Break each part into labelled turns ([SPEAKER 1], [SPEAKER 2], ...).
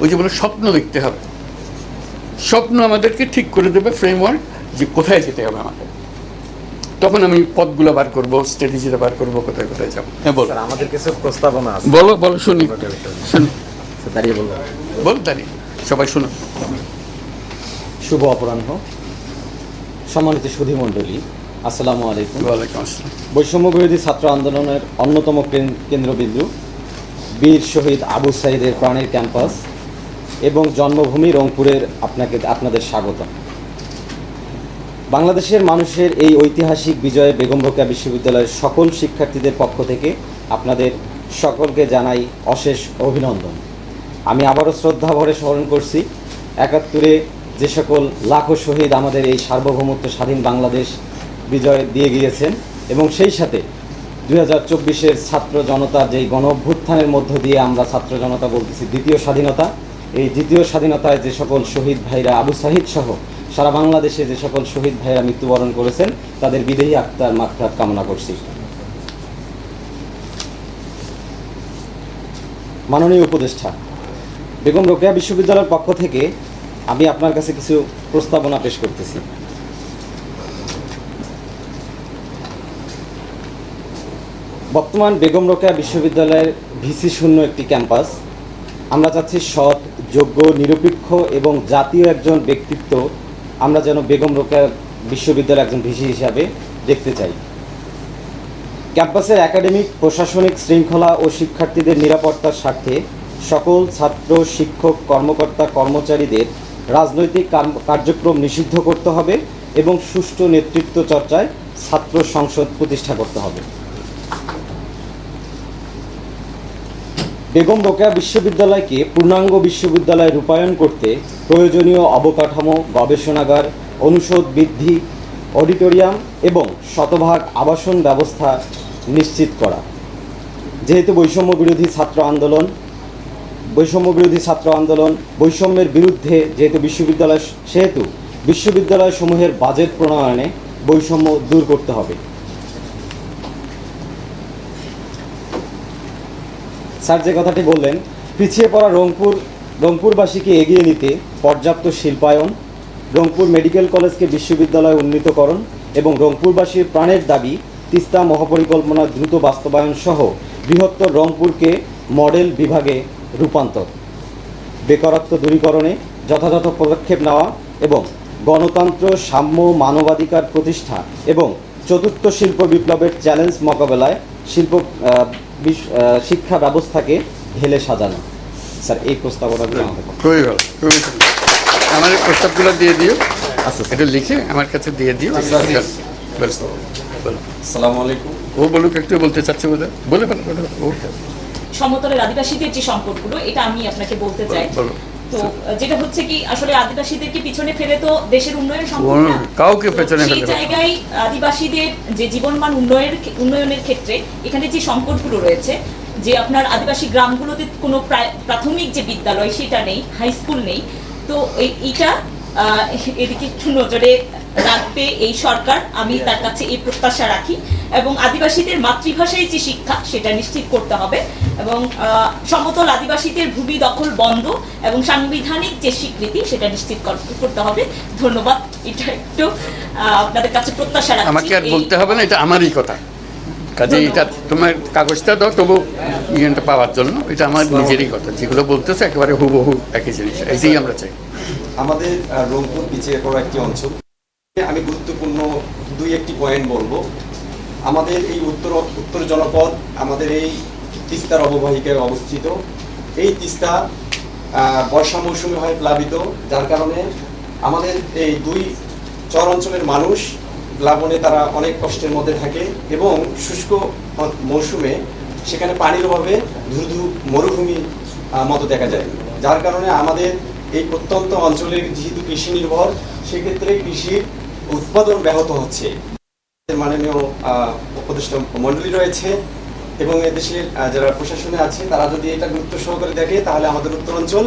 [SPEAKER 1] ওই যে বলে স্বপ্ন দেখতে হবে। স্বপ্ন আমাদেরকে ঠিক করে দেবে ফ্রেমওয়ার্ক যে কোথায় যেতে হবে আমাদের তখন আমি পথগুলো বার করব স্ট্র্যাটেজিটা বার করব কোথায় কোথায় যাব। হ্যাঁ বলো।
[SPEAKER 2] আমাদের কিছু প্রস্তাবনা আছে।
[SPEAKER 1] বলো বলো শুনি। শুনি।
[SPEAKER 2] স্যার, দাঁড়িয়ে বলব
[SPEAKER 1] বল দাঁড়িয়ে। সবাই শুনো।
[SPEAKER 3] শুভ অপরাহ্ন। সম্মানিত সুধী মণ্ডলী আসসালামু আলাইকুম।
[SPEAKER 1] ওয়ালাইকুম আসসালাম।
[SPEAKER 3] বৈষম্য বিরোধী ছাত্র আন্দোলনের অন্যতম কেন- কেন্দ্রবিন্দু বীর শহীদ আবু সাইদের প্রাণের ক্যাম্পাস। এবং জন্মভূমি রংপুরের আপনাকে, আপনাদের স্বাগত বাংলাদেশের মানুষের এই ঐতিহাসিক বিজয়ে বেগম রোকেয়া বিশ্ববিদ্যালয়ের সকল শিক্ষার্থীদের পক্ষ থেকে আপনাদের সকলকে জানাই অশেষ অভিনন্দন। আমি আবারও শ্রদ্ধা ভরে স্মরণ করছি, একাত্তরে যে সকল লাখো শহীদ আমাদের এই সার্বভৌমত্ব স্বাধীন বাংলাদেশ বিজয় দিয়ে গিয়েছেন এবং সেই সাথে দুই হাজার চব্বিশের ছাত্র জনতার যেই গণ অভ্যুত্থানের মধ্য দিয়ে আমরা ছাত্র জনতা বলতেছি দ্বিতীয় স্বাধীনতা এই দ্বিতীয় স্বাধীনতায় যে সকল শহীদ ভাইরা আবু সাহিদ সহ সারা বাংলাদেশে যে সকল শহীদ ভাইরা মৃত্যুবরণ করেছেন, তাদের বিদেহী আত্মার মাত্রাত কামনা করছি। মাননীয় উপদেষ্টা, বেগম রোকেয়া বিশ্ববিদ্যালয়ের পক্ষ থেকে আমি আপনার কাছে কিছু প্রস্তাবনা পেশ করতেছি। বর্তমান বেগম রোকেয়া বিশ্ববিদ্যালয়ের ভিসি শূন্য একটি ক্যাম্পাস, আমরা চাচ্ছি সৎ যোগ্য, নিরপেক্ষ এবং জাতীয় একজন ব্যক্তিত্ব আমরা যেন বেগম রোকেয়া বিশ্ববিদ্যালয়ের একজন ভিসি হিসাবে দেখতে চাই। ক্যাম্পাসের একাডেমিক, প্রশাসনিক শৃঙ্খলা ও শিক্ষার্থীদের নিরাপত্তার স্বার্থে সকল ছাত্র, শিক্ষক, কর্মকর্তা, কর্মচারীদের রাজনৈতিক কার্যক্রম নিষিদ্ধ করতে হবে এবং সুষ্ঠু নেতৃত্ব চর্চায় ছাত্র সংসদ প্রতিষ্ঠা করতে হবে। বেগম রোকেয়া বিশ্ববিদ্যালয়কে পূর্ণাঙ্গ বিশ্ববিদ্যালয় রূপায়ণ করতে প্রয়োজনীয় অবকাঠামো, গবেষণাগার, অনুষদ বৃদ্ধি, অডিটোরিয়াম এবং শতভাগ আবাসন ব্যবস্থা নিশ্চিত করা। যেহেতু বৈষম্য বিরোধী ছাত্র আন্দোলন, বৈষম্য বিরোধী ছাত্র আন্দোলন বৈষম্যের বিরুদ্ধে যেহেতু বিশ্ববিদ্যালয়, সেহেতু বিশ্ববিদ্যালয়সমূহের বাজেট প্রণয়নে বৈষম্য দূর করতে হবে। স্যার যে কথাটি বললেন, পিছিয়ে পড়া রংপুর, রংপুরবাসীকে এগিয়ে নিতে পর্যাপ্ত শিল্পায়ন, রংপুর মেডিকেল কলেজকে বিশ্ববিদ্যালয়ে উন্নীতকরণ এবং রংপুরবাসীর প্রাণের দাবি, তিস্তা মহাপরিকল্পনা দ্রুত বাস্তবায়ন সহ বৃহত্তর রংপুরকে মডেল বিভাগে রূপান্তর। বেকারত্ব দূরীকরণে যথাযথ পদক্ষেপ নেওয়া এবং গণতন্ত্র, সাম্য, মানবাধিকার প্রতিষ্ঠা এবং চতুর্থ শিল্প বিপ্লবের চ্যালেঞ্জ মোকাবেলায় শিল্প শিক্ষা ব্যবস্থাকে ঢেলে সাজানো। স্যার এই প্রস্তাবনাগুলো আমাদের
[SPEAKER 1] খুবই ভালো খুবই ভালো। আমার এই প্রস্তাবগুলো দিয়ে দিও।
[SPEAKER 3] আচ্ছা
[SPEAKER 1] এটা লিখে আমার কাছে দিয়ে দিও।
[SPEAKER 3] আচ্ছা। আসসালামু আলাইকুম।
[SPEAKER 1] ও বলুক একটু বলতে চাচ্ছে বোধ বলে ফেলো
[SPEAKER 4] সমতলের আদিবাসীদের যে সংকটগুলো এটা আমি আপনাকে বলতে চাই। তো যেটা হচ্ছে কি আসলে আদিবাসীদেরকে পিছনে ফেলে তো দেশের উন্নয়ন সম্ভব না
[SPEAKER 1] কাউকে পেছনে ফেলে সেই
[SPEAKER 4] জায়গায় আদিবাসীদের যে জীবনমান উন্নয়নের উন্নয়নের ক্ষেত্রে এখানে যে সংকটগুলো রয়েছে যে আপনার আদিবাসী গ্রামগুলোতে কোনো প্রাথমিক যে বিদ্যালয় সেটা নেই হাই স্কুল নেই তো এই- এইটা আহ, এদিকে একটু নজরে রাখবে এই সরকার আমি তার কাছে এই প্রত্যাশা রাখি। এবং আদিবাসীদের মাতৃভাষায় যে শিক্ষা সেটা নিশ্চিত করতে হবে। এবং আহ, সমতল আদিবাসীদের ভূমি দখল বন্ধ এবং সাংবিধানিক যে স্বীকৃতি সেটা নিশ্চিত করতে হবে। ধন্যবাদ। এটা একটু আহ, আপনাদের কাছে প্রত্যাশা রাখছি।
[SPEAKER 1] আমাকে আর বলতে হবে না এটা আমারই কথা। কাজে এটা তোমার কাগজটা দাও তবু ইয়েটা পাওয়ার জন্য এটা আমার নিজেরই কথা। যেগুলো বলতেছে একেবারে হুবহু একই জিনিস। এটাই আমরা চাই।
[SPEAKER 5] আমাদের রংপুর পিছিয়ে পড়া একটি অঞ্চল। আমি গুরুত্বপূর্ণ দুই একটি পয়েন্ট বলব। আমাদের এই উত্তর উত্তর জনপদ, আমাদের এই তিস্তার অববাহিকায় অবস্থিত। এই তিস্তা বর্ষা মৌসুমে হয় প্লাবিত, যার কারণে আমাদের এই দুই চর অঞ্চলের মানুষ প্লাবনে তারা অনেক কষ্টের মধ্যে থাকে এবং শুষ্ক মৌসুমে সেখানে পানির অভাবে ধুধু মরুভূমি মতো দেখা যায়। যার কারণে আমাদের এই প্রত্যন্ত অঞ্চলের যেহেতু কৃষি নির্ভর, সেক্ষেত্রে কৃষির উৎপাদন ব্যাহত হচ্ছে। মাননীয় উপদেষ্টা মণ্ডলী রয়েছে এবং এদেশের যারা প্রশাসনে আছে তারা যদি এটা গুরুত্ব সহকারে দেখে তাহলে আমাদের উত্তরাঞ্চল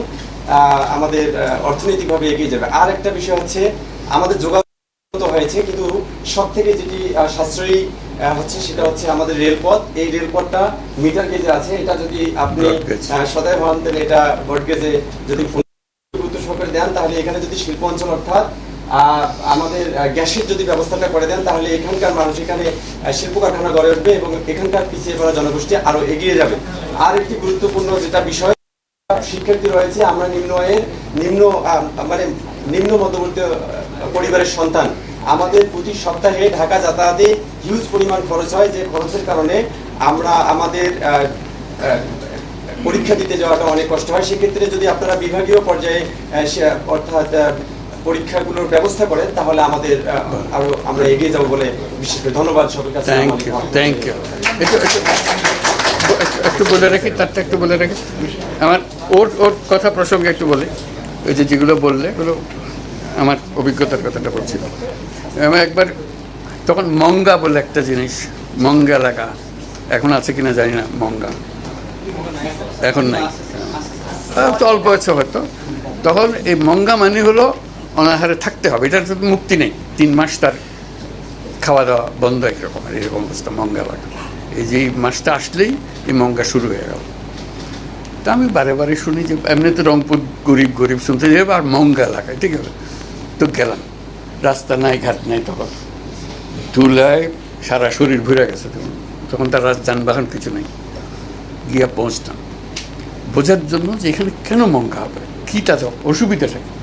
[SPEAKER 5] আমাদের অর্থনৈতিকভাবে এগিয়ে যাবে। আর একটা বিষয় হচ্ছে আমাদের যোগাযোগ হয়েছে কিন্তু সব থেকে যেটি সাশ্রয়ী হচ্ছে সেটা হচ্ছে আমাদের রেলপথ। এই রেলপথটা মিটার গেজে আছে। এটা যদি আপনি। আহ, ভাবতেন এটা ব্রড গেজে যদি গুরুত্ব সহকারে দেন তাহলে এখানে যদি শিল্প অঞ্চল অর্থাৎ আমাদের গ্যাসের যদি ব্যবস্থাটা করে দেন, তাহলে এখানকার মানুষ এখানে শিল্প কারখানা গড়ে উঠবে এবং এখানকার পিছিয়ে পড়া জনগোষ্ঠী আরও এগিয়ে যাবে। আর একটি গুরুত্বপূর্ণ যেটা বিষয়, শিক্ষার্থী রয়েছে, আমরা নিম্ন আয়ের নিম্ন মানে নিম্ন মধ্যবর্তী পরিবারের সন্তান। আমাদের প্রতি সপ্তাহে ঢাকা যাতায়াতে হিউজ পরিমাণ খরচ হয়, যে খরচের কারণে আমরা আমাদের পরীক্ষা দিতে যাওয়াটা অনেক কষ্ট হয়। সেক্ষেত্রে যদি আপনারা বিভাগীয় পর্যায়ে অর্থাৎ পরীক্ষাগুলোর ব্যবস্থা করে তাহলে আমাদের আরও আমরা এগিয়ে যাব বলে বিশেষ করে ধন্যবাদ
[SPEAKER 1] থ্যাংক ইউ থ্যাংক ইউ একটু বলে রাখি, তারটা একটু বলে রাখি। আমার, ওর ওর কথা প্রসঙ্গে একটু বলি। ওই যে যেগুলো বললে, ওগুলো আমার অভিজ্ঞতার কথাটা বলছিল আমি একবার, তখন মঙ্গা বলে একটা জিনিস, মঙ্গা এলাকা এখন আছে কিনা জানি না, মঙ্গা। এখন নাই। অল্প আছে হয়তো। তখন এই মঙ্গা মানে হলো অনাহারে থাকতে হবে। এটার তো মুক্তি নেই। তিন মাস তার খাওয়া দাওয়া বন্ধ একরকম আর এরকম অবস্থা মঙ্গা লাগে এই যে মাসটা আসলেই এই মঙ্গা শুরু হয়ে গেল। তা আমি বারে বারে শুনি যে এমনি তো রংপুর গরিব গরিব শুনতে যাবে আর মঙ্গা এলাকায় ঠিক আছে? তো গেলাম। রাস্তা নাই, ঘাট নাই তখন। ধুলায় সারা শরীর ঘুরে গেছে তখন। তখন তার যানবাহন কিছু নেই। গিয়া পৌঁছতাম। বোঝার জন্য যে এখানে কেন মঙ্গা হবে? কী তাদের অসুবিধাটা কি?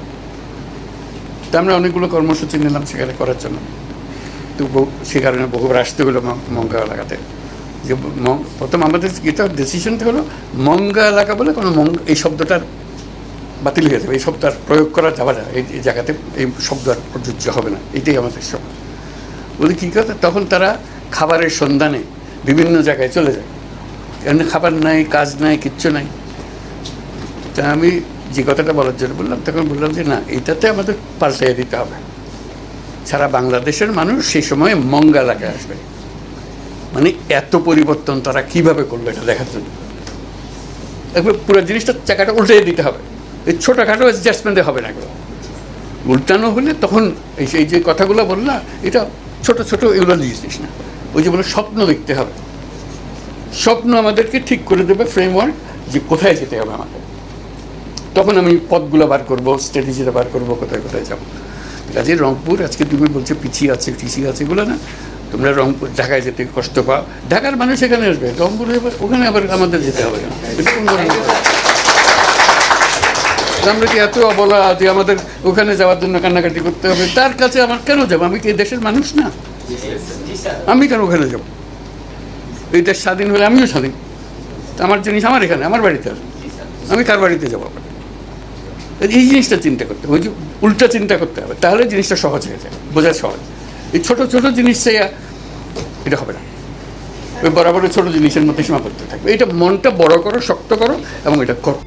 [SPEAKER 1] তা আমরা অনেকগুলো কর্মসূচি নিলাম সেখানে করার জন্য। তো সে কারণে বহুবার আসতে হলো মঙ্গা এলাকাতে যে প্রথম আমাদের এটা ডিসিশনটা হলো মঙ্গা এলাকা বলে কোনো মঙ্গ, এই শব্দটার বাতিল হয়ে যাবে, এই শব্দ আর প্রয়োগ করা যাবে না, এই জায়গাতে এই শব্দ আর প্রযোজ্য হবে না, এটাই আমাদের সব বলি কী কথা, তখন তারা খাবারের সন্ধানে বিভিন্ন জায়গায় চলে যায়। এখানে খাবার নাই, কাজ নাই, কিচ্ছু নাই। তা আমি যে কথাটা বলার জন্য বললাম, তখন বললাম যে না, এটাতে আমাদের পাল্টাইয়ে দিতে হবে। সারা বাংলাদেশের মানুষ সেই সময় মঙ্গা এলাকায় আসবে। মানে এত পরিবর্তন তারা কীভাবে করবে এটা দেখার জন্য। একবার পুরো জিনিসটা চাকাটা উল্টে দিতে হবে। এই ছোটোখাটো অ্যাডজাস্টমেন্টে হবে না এগুলো উল্টানো হলে তখন এই এই যে কথাগুলো বললা, এটা ছোট ছোট এগুলো জিনিস না। ওই যে বলে স্বপ্ন দেখতে হবে। স্বপ্ন আমাদেরকে ঠিক করে দেবে ফ্রেমওয়ার্ক যে কোথায় যেতে হবে আমাকে। তখন আমি পথগুলো বার করব, স্ট্র্যাটেজিটা বার করব, কোথায় কোথায় যাব। কাজে রংপুর, আজকে তুমি বলছো পিছিয়ে আছে পিছিয়ে আছে, এগুলো না, তোমরা রংপুর, ঢাকায় যেতে কষ্ট পাও। ঢাকার মানুষ এখানে আসবে, রংপুরে ওখানে আবার আমাদের যেতে হবে? আমরা কি এত অবলা যে আমাদের ওখানে যাওয়ার জন্য কান্নাকাটি করতে হবে? তার কাছে আমার কেন যাব? আমি কি দেশের মানুষ না? আমি কেন ওখানে যাব? এই দেশ স্বাধীন হলে আমিও স্বাধীন। আমার জিনিস আমার এখানে, আমার বাড়িতে আমি কার বাড়িতে যাব? এই জিনিসটা চিন্তা করতে হবে, ওই যে উল্টা চিন্তা করতে হবে, তাহলে জিনিসটা সহজ হয়ে যায়, বোঝা সহজ। এই ছোট ছোট জিনিস এটা হবে না। ওই বরাবর ছোট জিনিসের মধ্যে সীমাবদ্ধ থাকবে। এটা মনটা বড় করো, শক্ত করো, এবং এটা করো।